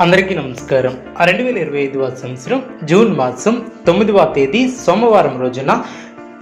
అందరికీ నమస్కారం. రెండు వేల ఇరవై ఐదవ సంవత్సరం జూన్ మాసం తొమ్మిదవ తేదీ సోమవారం రోజున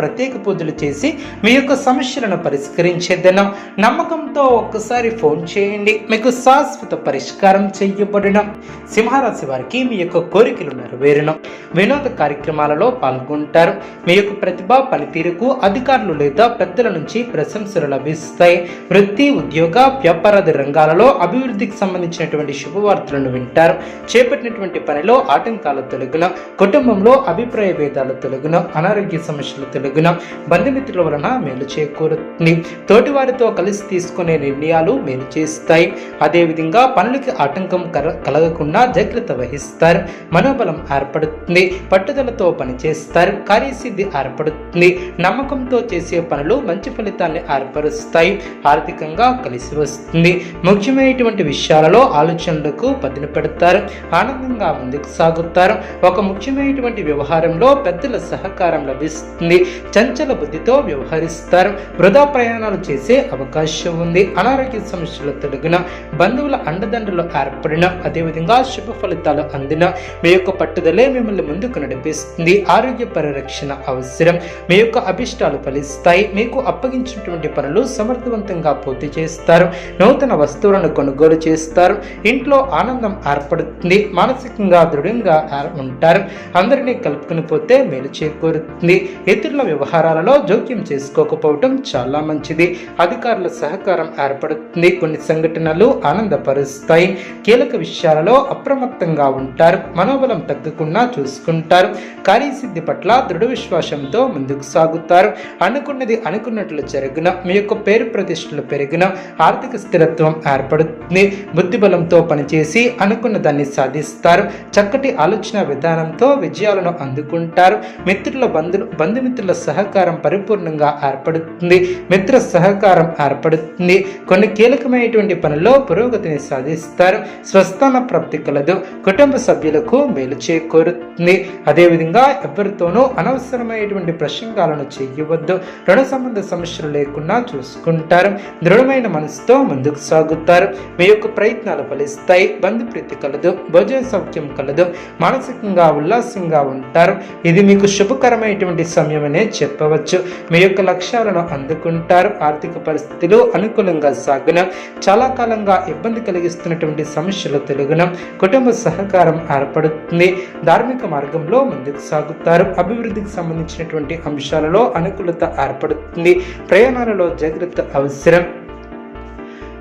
ప్రత్యేక పూజలు చేసి మీ యొక్క సమస్యలను పరిష్కరించేదన నమ్మకంతో ఒక్కసారి ఫోన్ చేయండి. మీకు శాశ్వత పరిష్కారం చేయబడడం. సింహరాశి వారికి మీ యొక్క కోరికలు నెరవేరును. వినోద కార్యక్రమాలలో పాల్గొంటారు. మీ యొక్క ప్రతిభ పనితీరుకు అధికారులు లేదా పెద్దల నుంచి ప్రశంసలు లభిస్తాయి. వృత్తి ఉద్యోగ వ్యాపారాది రంగాలలో అభివృద్ధికి సంబంధించినటువంటి శుభవార్తలను వింటారు. చేపట్టినటువంటి పనిలో ఆటంకాలు తొలగిన. కుటుంబంలో అభిప్రాయ భేదాలు తొలగిన. అనారోగ్య సమస్యలు తొలగిన. బంధుమిత్రుల వలన మేలు చేకూరుతుంది. తోటివారితో కలిసి తీసుకునే నిర్ణయాలు మేలు చేస్తాయి. అదేవిధంగా పనులకి ఆటంకం కలగకుండా జాగ్రత్త వహిస్తారు మనోబలం ఏర్పడుతుంది పట్టుదలతో పనిచేస్తారు కార్యసిద్ధి ఏర్పడుతుంది నమ్మకంతో చేసే పనులు మంచి ఫలితాన్ని ఏర్పరుస్తాయి ఆర్థికంగా కలిసి వస్తుంది. ముఖ్యమైనటువంటి విషయాలలో ఆలోచనలకు పదును పెడతారు ఆనందంగా ముందుకు సాగుతారు. ఒక ముఖ్యమైనటువంటి వ్యవహారంలో పెద్దల సహకారం లభిస్తుంది చంచల బుద్ధితో వ్యవహరిస్తారు వృధా ప్రయాణాలు చేసే అవకాశం ఉంది అనారోగ్య సమస్యలు తొలగిన బంధువుల అండదండలు ఏర్పడిన అదేవిధంగా శుభ ఫలితాలు అందిన మీ యొక్క పట్టుదలే మిమ్మల్ని ముందుకు నడిపిస్తుంది. ఆరోగ్య పరిరక్షణ అవసరం. మీ యొక్క అభిష్టాలు ఫలిస్తాయి. మీకు అప్పగించినటువంటి పనులు సమర్థవంతంగా పూర్తి చేస్తారు. నూతన వస్తువులను కొనుగోలు చేస్తారు. ఇంట్లో ఆనందం ఏర్పడుతుంది. మానసికంగా దృఢంగా ఉంటారు. అందరినీ కలుపుకుని పోతే మేలు చేకూరుతుంది. ఇతరుల వ్యవహారాలలో జోక్యం చేసుకోకపోవటం చాలా మంచిది. అధికారుల సహకారం ఏర్పడుతుంది. కొన్ని సంఘటనలు ఆనందపరుస్తాయి. కీలక విషయాలలో అప్రమత్తంగా ఉంటారు మనోబలం తగ్గకుండా చూసుకుంటారు. కార్యసిద్ధి పట్ల దృఢ విశ్వాసంతో ముందుకు సాగుతారు. అనుకున్నది అనుకున్నట్లు జరుగున మీ యొక్క పేరు ప్రతిష్టలు పెరిగిన ఆర్థిక స్థిరత్వం ఏర్పడుతుంది. బుద్ధిబలంతో పనిచేసి అనుకున్న దాన్ని సాధిస్తారు. చక్కటి ఆలోచన విధానంతో విజయాలను అందుకుంటారు. మిత్రుల బంధు బంధుమిత్రుల సహకారం పరిపూర్ణంగా ఏర్పడుతుంది. మిత్ర సహకారం ఏర్పడుతుంది. కొన్ని కీలకమైనటువంటి పనుల్లో పురోగతిని సాధిస్తారు. స్వస్థాన ప్రాప్తి కలదు. కుటుంబ సభ్యులకు మేలు చేకూరుతుంది. అదేవిధంగా ఎవరితోనూ అనవసరమైనటువంటి ప్రసంగాలను చేయవద్దు. రుణ సంబంధ సమస్యలు లేకుండా చూసుకుంటారు. దృఢమైన మనసుతో ముందుకు సాగుతారు. మీ యొక్క ప్రయత్నాలు ఫలిస్తాయి. బంధుప్రీతి కలదు. భోజన సౌఖ్యం కలదు. మానసికంగా ఉల్లాసంగా ఉంటారు. ఇది మీకు శుభకరమైనటువంటి సమయమనే చెప్పవచ్చు. మీ యొక్క లక్ష్యాలను అందుకుంటారు. ఆర్థిక పరిస్థితులు అనుకూలంగా సాగున. చాలా కాలంగా ఇబ్బంది కలిగిస్తున్నటువంటి సమస్యలు తెలుగున. కుటుంబ సహకారం ఏర్పడుతుంది. ధార్మిక మార్గంలో ముందుకు సాగుతారు. అభివృద్ధికి సంబంధించినటువంటి అంశాలలో అనుకూలత ఏర్పడుతుంది. ప్రయాణాలలో జాగ్రత్త అవసరం.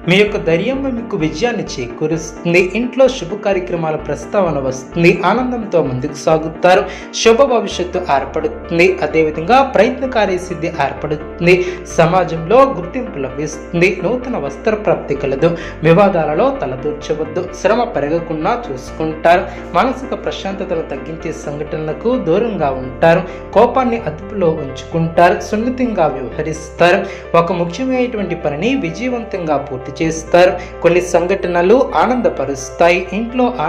మీ యొక్క ధైర్యం మీకు విజయాన్ని చేకూరుస్తుంది. ఇంట్లో శుభ కార్యక్రమాల ప్రస్తావన వస్తుంది. ఆనందంతో ముందుకు సాగుతారు. శుభ భవిష్యత్తు ఏర్పడుతుంది. అదేవిధంగా ప్రయత్న కార్యసిద్ధి ఏర్పడుతుంది. సమాజంలో గుర్తింపు లభిస్తుంది. నూతన వస్త్ర ప్రాప్తి కలదు. వివాదాలలో తలదూర్చవద్దు. శ్రమ పెరగకుండా చూసుకుంటారు. మానసిక ప్రశాంతతను తగ్గించే సంఘటనలకు దూరంగా ఉంటారు. కోపాన్ని అదుపులో ఉంచుకుంటారు. సున్నితంగా వ్యవహరిస్తారు. ఒక ముఖ్యమైనటువంటి పనిని విజయవంతంగా పూర్తి చేస్తారు. కొన్ని సంఘటనలు ఆనందపరుస్తాయి. ఇంట్లో ఆనంద